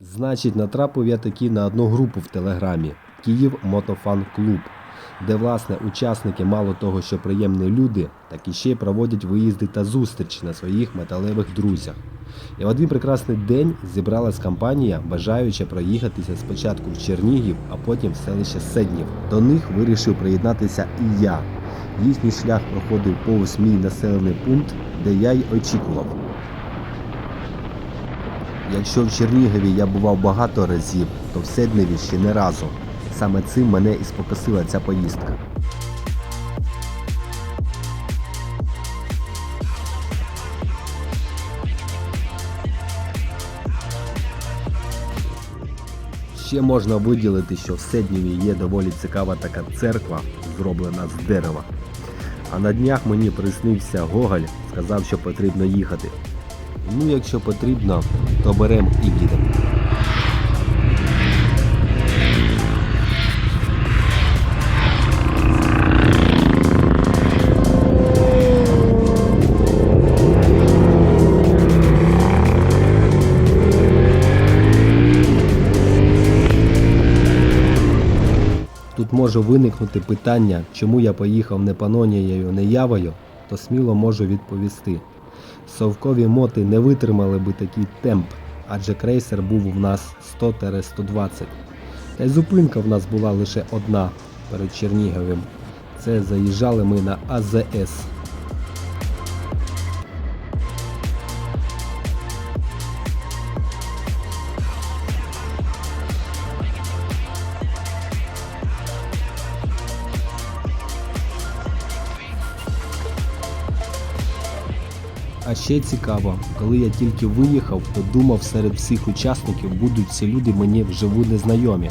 Значить, натрапив я таки на одну групу в Телеграмі Київ Мотофан Клуб, де власне учасники мало того, що приємні люди, так і ще й проводять виїзди та зустрічі на своїх металевих друзях. І в один прекрасний день зібралась компанія, бажаюча проїхатися спочатку в Чернігів, а потім в селище Седнів. До них вирішив приєднатися і я. Їхній шлях проходив повз мій населений пункт, де я й очікував. Якщо в Чернігові я бував багато разів, то в Седневі ще не разу. Саме цим мене і спокосила ця поїздка. Ще можна виділити, що в Седніві є доволі цікава така церква, зроблена з дерева. А на днях мені приснився Гоголь, сказав, що потрібно їхати. Ну, якщо потрібно, то беремо і їдемо. Тут може виникнути питання, чому я поїхав не Панонією, не Явою, то сміло можу відповісти. Совкові моти не витримали би такий темп, адже крейсер був у нас 100-120. Та й зупинка в нас була лише одна перед Черніговим. Це заїжджали ми на АЗС. А ще цікаво, коли я тільки виїхав, то думав, серед всіх учасників будуть ці люди мені вживу незнайомі.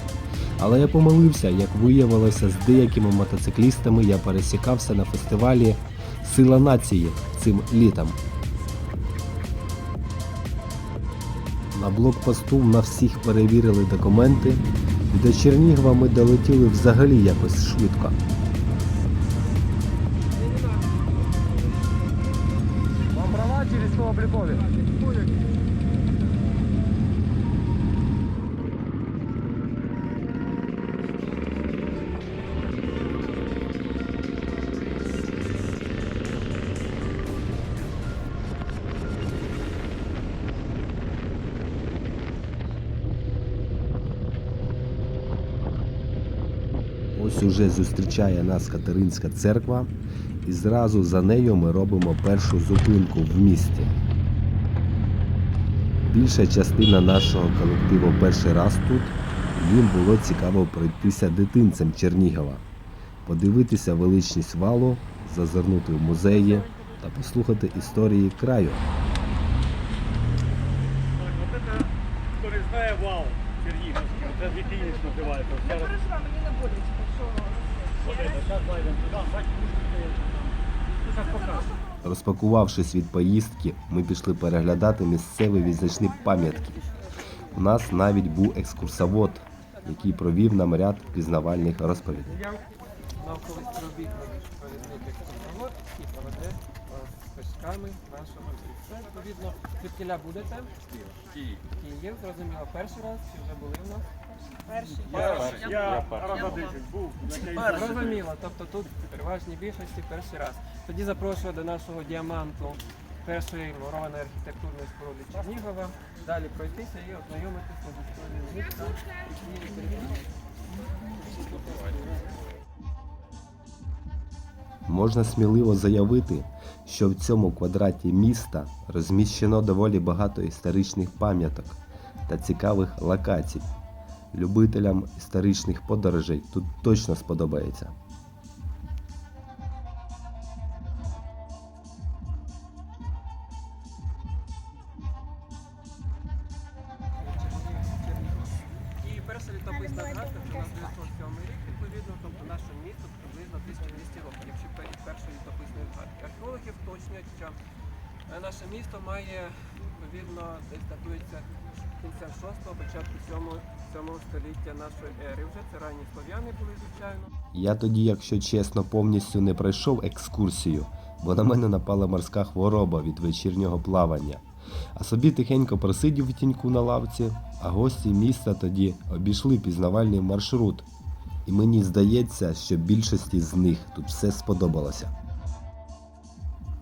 Але я помилився, як виявилося, з деякими мотоциклістами я пересікався на фестивалі Сила нації цим літом. На блокпосту на всіх перевірили документи, і до Чернігова ми долетіли взагалі якось швидко. Ось уже зустрічає нас Катеринська церква, і зразу за нею ми робимо першу зупинку в місті. Більша частина нашого колективу перший раз тут. Їм було цікаво пройтися дитинцем Чернігова, подивитися величність валу, зазирнути в музеї та послухати історії краю. Так, це, хто не знає, вау, Чернігівський, це Вітинець називається. Я Зараз, мені не боляче, що зараз зайдемо туди, бачите, зараз покажу. Розпакувавшись від поїздки, ми пішли переглядати місцеві візначні пам'ятки. У нас навіть був екскурсовод, який провів нам ряд пізнавальних розповідей. Науковий співробітник провідник екскурсовод і проведе вас стежками нашого Це відповідно, звідкиля будете? Київ. Київ, зрозуміло, перший раз чи вже були в нас? Перший. Я раз один був, на Зрозуміло, тобто тут в переважній більшості перший раз. Тоді запрошую до нашого діаманту першої мурованої архітектурної споруди Чернігова. Далі пройтися і ознайомитися з історією міста. Можна сміливо заявити, що в цьому квадраті міста розміщено доволі багато історичних пам'яток та цікавих локацій. Любителям історичних подорожей тут точно сподобається. Я тоді, якщо чесно, повністю не пройшов екскурсію, бо на мене напала морська хвороба від вечірнього плавання. А собі тихенько просидів в тіньку на лавці, а гості міста тоді обійшли пізнавальний маршрут. І мені здається, що більшості з них тут все сподобалося.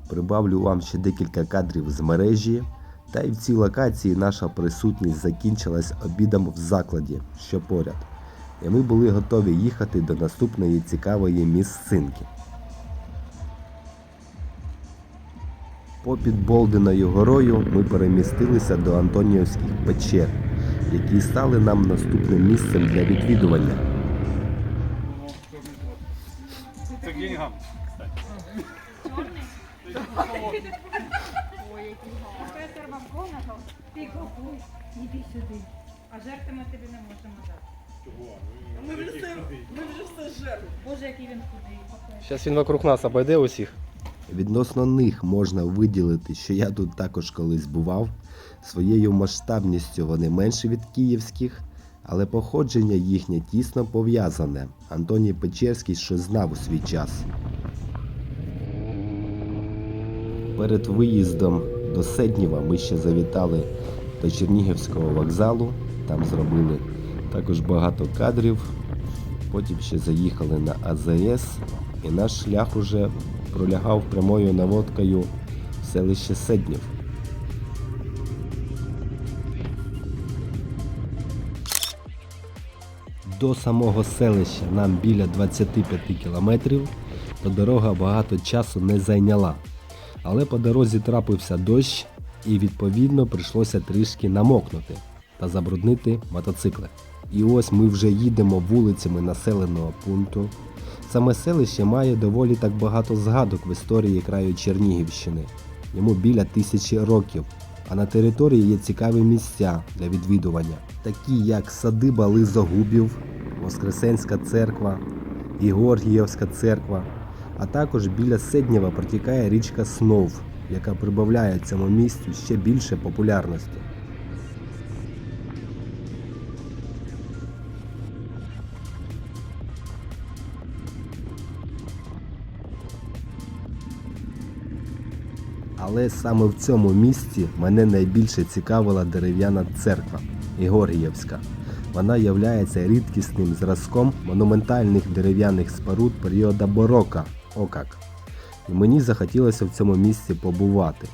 Прибавлю вам ще декілька кадрів з мережі, та й в цій локації наша присутність закінчилась обідом в закладі, що поряд. І ми були готові їхати до наступної цікавої місцинки. Попід Болдиною горою ми перемістилися до Антоніївських печер, які стали нам наступним місцем для відвідування. Професор МакГонагал, ти купуй, іди сюди. А жертви ми тобі не можемо дати. Ми вже все, ми вже все жерли. Боже, який він худий. Зараз він вокруг нас обійде усіх. Відносно них можна виділити, що я тут також колись бував. Своєю масштабністю вони менші від київських, але походження їхнє тісно пов'язане. Антоній Печерський щось знав у свій час. Перед виїздом до Седнєва ми ще завітали до Чернігівського вокзалу. Там зробили також багато кадрів. Потім ще заїхали на АЗС, і наш шлях уже пролягав прямою наводкою в селище Седнів. До самого селища нам біля 25 кілометрів, то дорога багато часу не зайняла. Але по дорозі трапився дощ і відповідно прийшлося трішки намокнути та забруднити мотоцикли. І ось ми вже їдемо вулицями населеного пункту. Саме селище має доволі так багато згадок в історії краю Чернігівщини. Йому біля тисячі років, а на території є цікаві місця для відвідування, такі як садиба Лизогубів, Воскресенська церква, Ігоргіївська церква, а також біля Седнєва протікає річка Снов, яка прибавляє цьому місцю ще більше популярності. Але саме в цьому місці мене найбільше цікавила дерев'яна церква Ігоргіївська. Вона являється рідкісним зразком монументальних дерев'яних споруд періоду барока Окак. І мені захотілося в цьому місці побувати.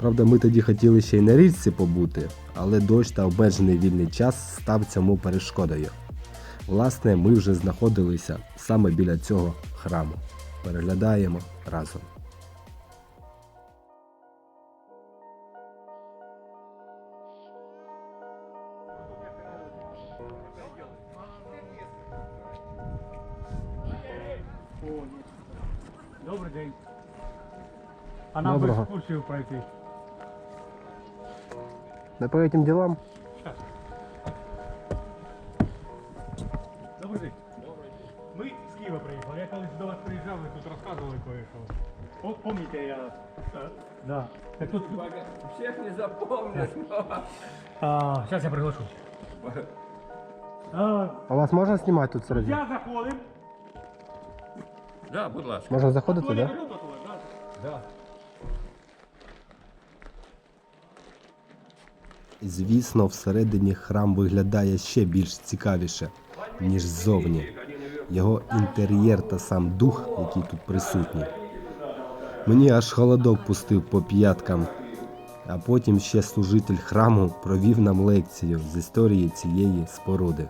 Правда, ми тоді хотіли ще й на річці побути, але дощ та обмежений вільний час став цьому перешкодою. Власне, ми вже знаходилися саме біля цього храму. Переглядаємо разом. Добрий день. А нам Доброго. би екскурсію пройти. Не по этим ділам. Добрий день. Ми з Києва приїхали. Я колись до вас приїжджав, ви тут розказували кое-що. От пам'ятаєте, я... е, Да. Так тут... Всіх не запомниш. А, зараз я приглашу. А, А вас можна знімати тут серед? я заходив. Да, будь ласка. Можна заходити, так? Да? да? Да. Звісно, всередині храм виглядає ще більш цікавіше, ніж ззовні. Його інтер'єр та сам дух, який тут присутній. Мені аж холодок пустив по п'яткам, а потім ще служитель храму провів нам лекцію з історії цієї споруди.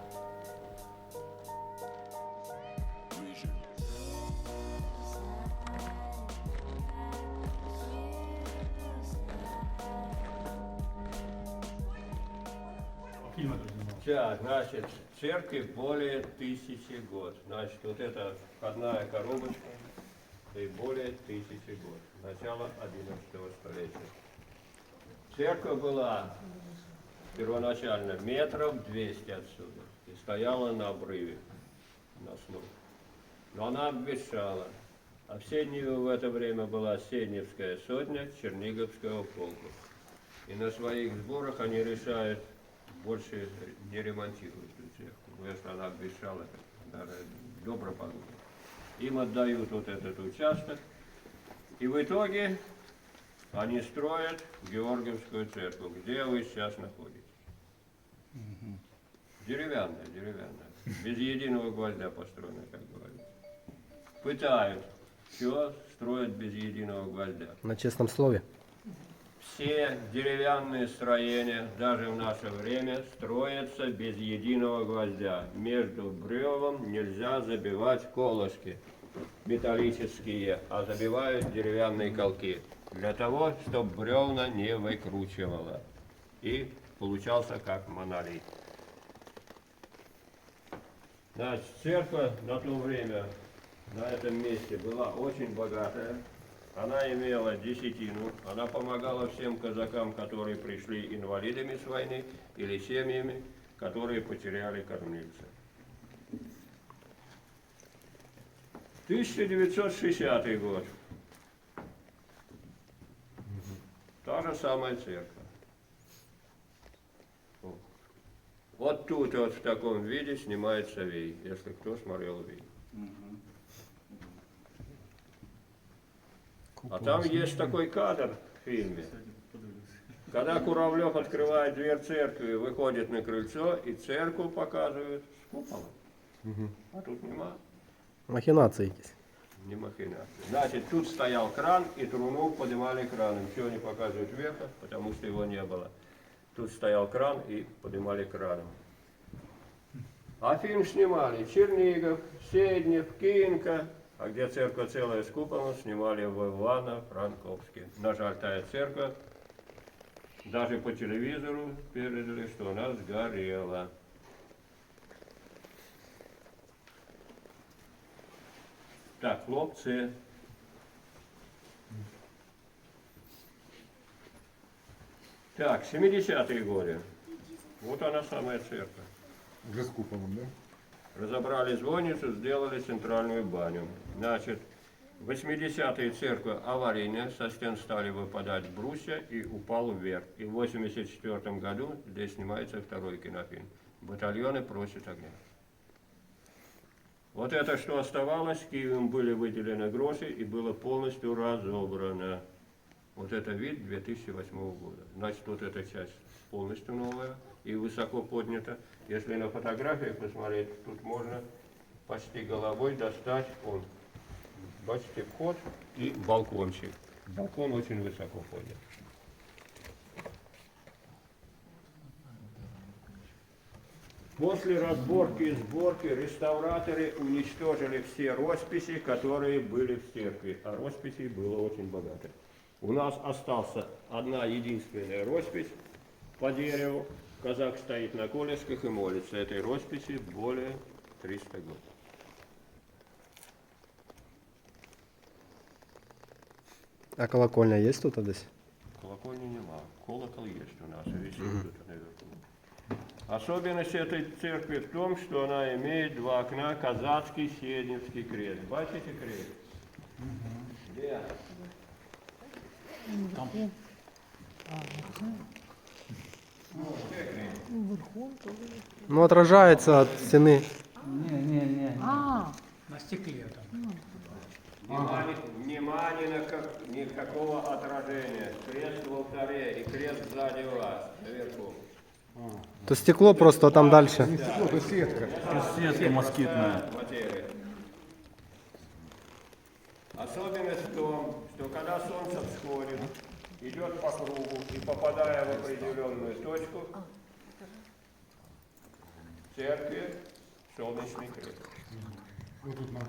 Так, значит, церкви более тысячи год. Значит, вот эта входная коробочка и более тысячи год. Начало 11 столетия. Церковь была первоначально метров 200 отсюда и стояла на обрыве, на сну. Но она обветшала. А в Седневе в это время была Седневская сотня Черниговского полка. И на своих сборах они решают больше не ремонтируют эту церковь. Потому что она обещала, даже добро подумать. Им отдают вот этот участок. И в итоге они строят Георгиевскую церковь, где вы сейчас находитесь. Деревянная, деревянная. Без единого гвоздя построена, как говорится. Пытают. Все строят без единого гвоздя. На честном слове. Все деревянные строения, даже в наше время, строятся без единого гвоздя. Между бревом нельзя забивать колышки металлические, а забивают деревянные колки. Для того, чтобы бревна не выкручивало. И получался как монолит. Значит, церковь на то время на этом месте была очень богатая. Она имела десятину, она помогала всем казакам, которые пришли инвалидами с войны или семьями, которые потеряли кормильца. 1960 год. Та же самая церковь. Вот. Тут вот в таком виде снимает Савей, если кто смотрел видео. А там есть такой кадр в фильме, когда Куравлев открывает дверь церкви, выходит на крыльцо и церковь показывает с куполом. А тут нема, Махинации якісь. не махинации. Значит, тут стоял кран, и труну поднимали краном. Чего не показывают вверха, потому что его не было. Тут стоял кран и поднимали краном. А фильм снимали Чернигов, Седнев, Кинка, а где церковь целая с куполом, снимали в Ивано-Франковске. На жаль, тая церковь, даже по телевизору передали, что она сгорела. Так, хлопцы. Так, 70-е годы. Вот она самая церковь. Уже с куполом, да? Разобрали звонницу, сделали центральную баню. Значит, в 80-е церковь аварийная, со стен стали выпадать брусья и упал вверх. И в 84 году здесь снимается второй кинофильм. Батальоны просят огня. Вот это, что оставалось, Киевом были выделены гроши и было полностью разобрано. Вот это вид 2008 года. Значит, вот эта часть полностью новая и высоко поднята. Если на фотографиях посмотреть, тут можно почти головой достать он. Бачите, вход и балкончик. Балкон очень высоко поднят. После разборки и сборки реставраторы уничтожили все росписи, которые были в церкви, а росписей было очень богато. У нас остался одна единственная роспись по дереву. Казак стоит на колесках и молится. Этой росписи более 300 год. А колокольня є тут десь? Колокольни нема. Колокол есть у нас, висит тут наверху. Особенность этой церкви в том, что она имеет два окна, казацкий Седневский крест. Бачите крест? Где? Ну, отражается от стены. На стекле там. Внимание, внимание на как- никакого отражения. Крест в алтаре и крест сзади вас, наверху. То стекло просто а там дальше. Не стекло, это сетка. Сетка москитная. Материя. Особенность в том, что когда солнце всходит, идет по кругу и попадая в определенную точку, церкви солнечный крест. Вот тут на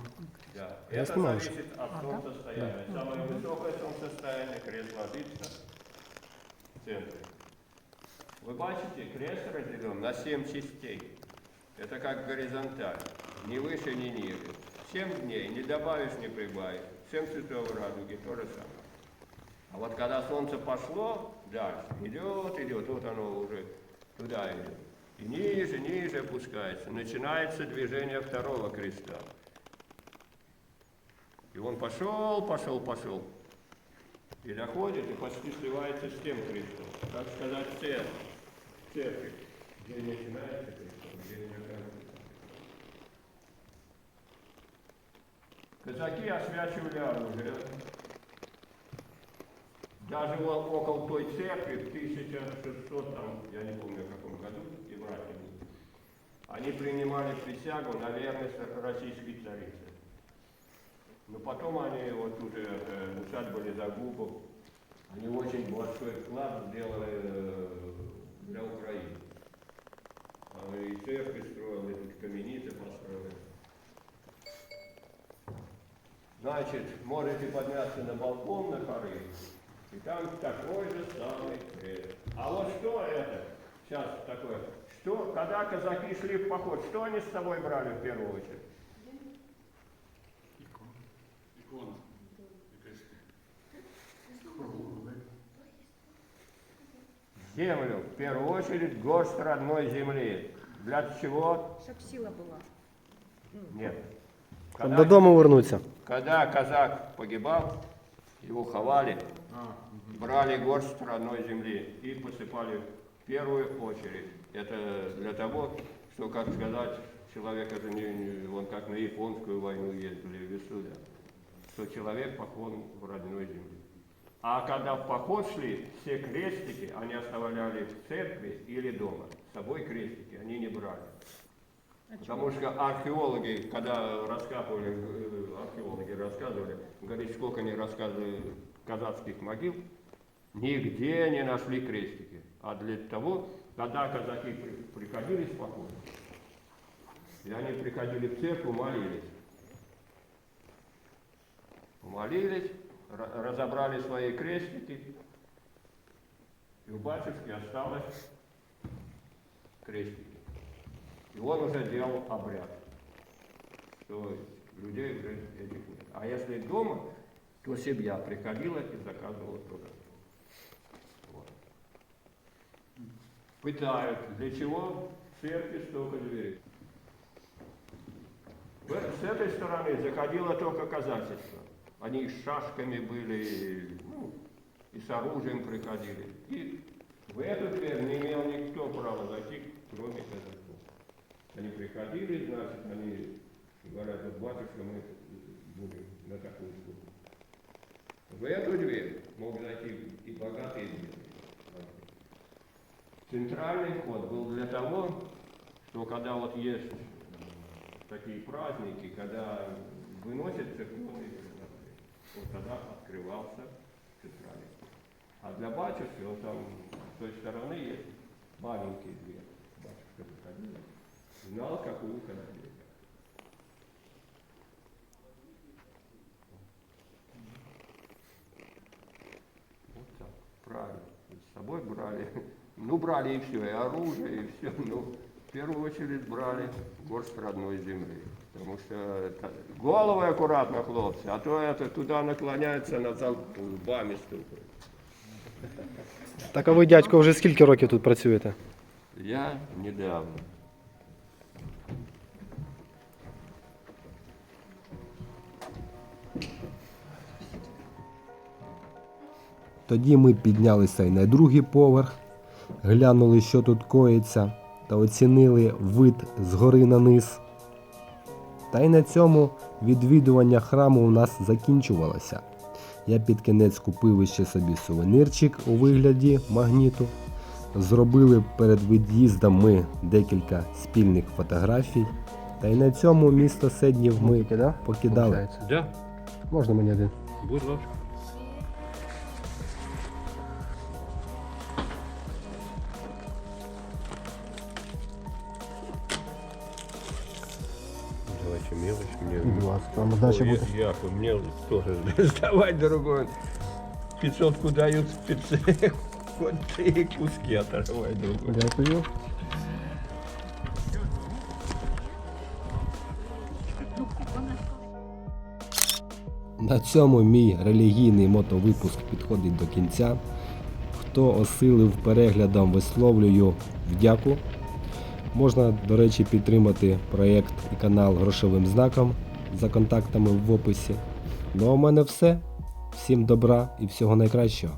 Да. Я Это снимаю. зависит от солнцестояния. Самое высокое солнцестояние крест ложится в центре. Вы бачите, крест разделен на семь частей. Это как горизонталь, ни выше, ни ниже. Семь дней, не добавишь, не прибавишь. Семь цветов радуги, то же самое. А вот когда солнце пошло дальше, идет, идет, вот оно уже туда идет. И ниже, ниже опускается. Начинается движение второго креста. И он пошел, пошел, пошел. И доходит, и почти сливается с тем крестом. Так сказать, церковь. Церковь. Где начинается крестом, где не оканчивается. Казаки освячивали оружие. Даже около той церкви в 1600, там, я не помню в каком году, и братья были, они принимали присягу на верность российской царице. Но потом они, вот тут э, усадьба Лизагубов, они очень большой вклад сделали э, для Украины. Они и церкви строили, тут каменицы построили. Значит, можете подняться на балкон на хоры, и там такой же самый крест. А вот что это? Сейчас такое. Что, когда казаки шли в поход, что они с собой брали в первую очередь? Икона. Землю, в первую очередь, горсть родной земли. Для чего? Щоб сила була. Нет. Когда, додому вернуться. когда казак погибал, его ховали, брали горсть родной земли и посыпали в первую очередь. Это для того, что, как сказать, человек, это не, он как на японскую войну ездили в Исуде, что человек похорон в родной земле. А когда в поход шли, все крестики они оставляли в церкви или дома. С собой крестики они не брали. Потому что археологи, когда раскапывали, э, археологи рассказывали, говорит, сколько они рассказывали казацких могил, нигде не нашли крестики. А для того, когда казаки при- приходили с похода, и они приходили в церковь, молились. Молились, ра- разобрали свои крестики, и у батюшки осталось крестики. И он уже делал обряд, что людей уже этих нет. А если дома, то семья приходила и заказывала туда. Вот. Пытают. Для чего? В церкви столько дверей. С этой стороны заходило только казачество. Они с шашками были, ну, и с оружием приходили. И в эту дверь не имел никто права зайти, кроме казаков. Они приходили, значит, они говорят, вот батюшка, мы будем на такую службу. В эту дверь мог зайти и богатый, и бедный. Центральный вход был для того, что когда вот есть такие праздники, когда выносят церковные вот тогда открывался центральный. А для батюшки, вот там с той стороны есть маленькие двери. Батюшка выходил, знал, какую когда дверь. Вот так, правильно. С собой брали, ну брали и все, и оружие, и все. Ну, в первую очередь брали горсть родной земли. Потому что это- головы аккуратно, хлопцы, а то это туда наклоняется, назад лбами стукают. Так а ви, дядько, вже скільки років тут працюєте? Я недавно. Тоді ми піднялися й на другий поверх, глянули, що тут коїться, та оцінили вид з гори на низ. Та й на цьому відвідування храму у нас закінчувалося. Я під кінець купив іще собі сувенирчик у вигляді магніту. Зробили перед від'їздом ми декілька спільних фотографій. Та й на цьому місто Седнів ми покидали. Можна мені один? будь ласка. Там здача буде. Я, мне тоже сдавать другой. 500 дают спецы, хоть три куски оторвай другой. Дякую. На цьому мій релігійний мотовипуск підходить до кінця. Хто осилив переглядом, висловлюю вдяку. Можна, до речі, підтримати проєкт і канал грошовим знаком за контактами в описі. Ну а в мене все. Всім добра і всього найкращого.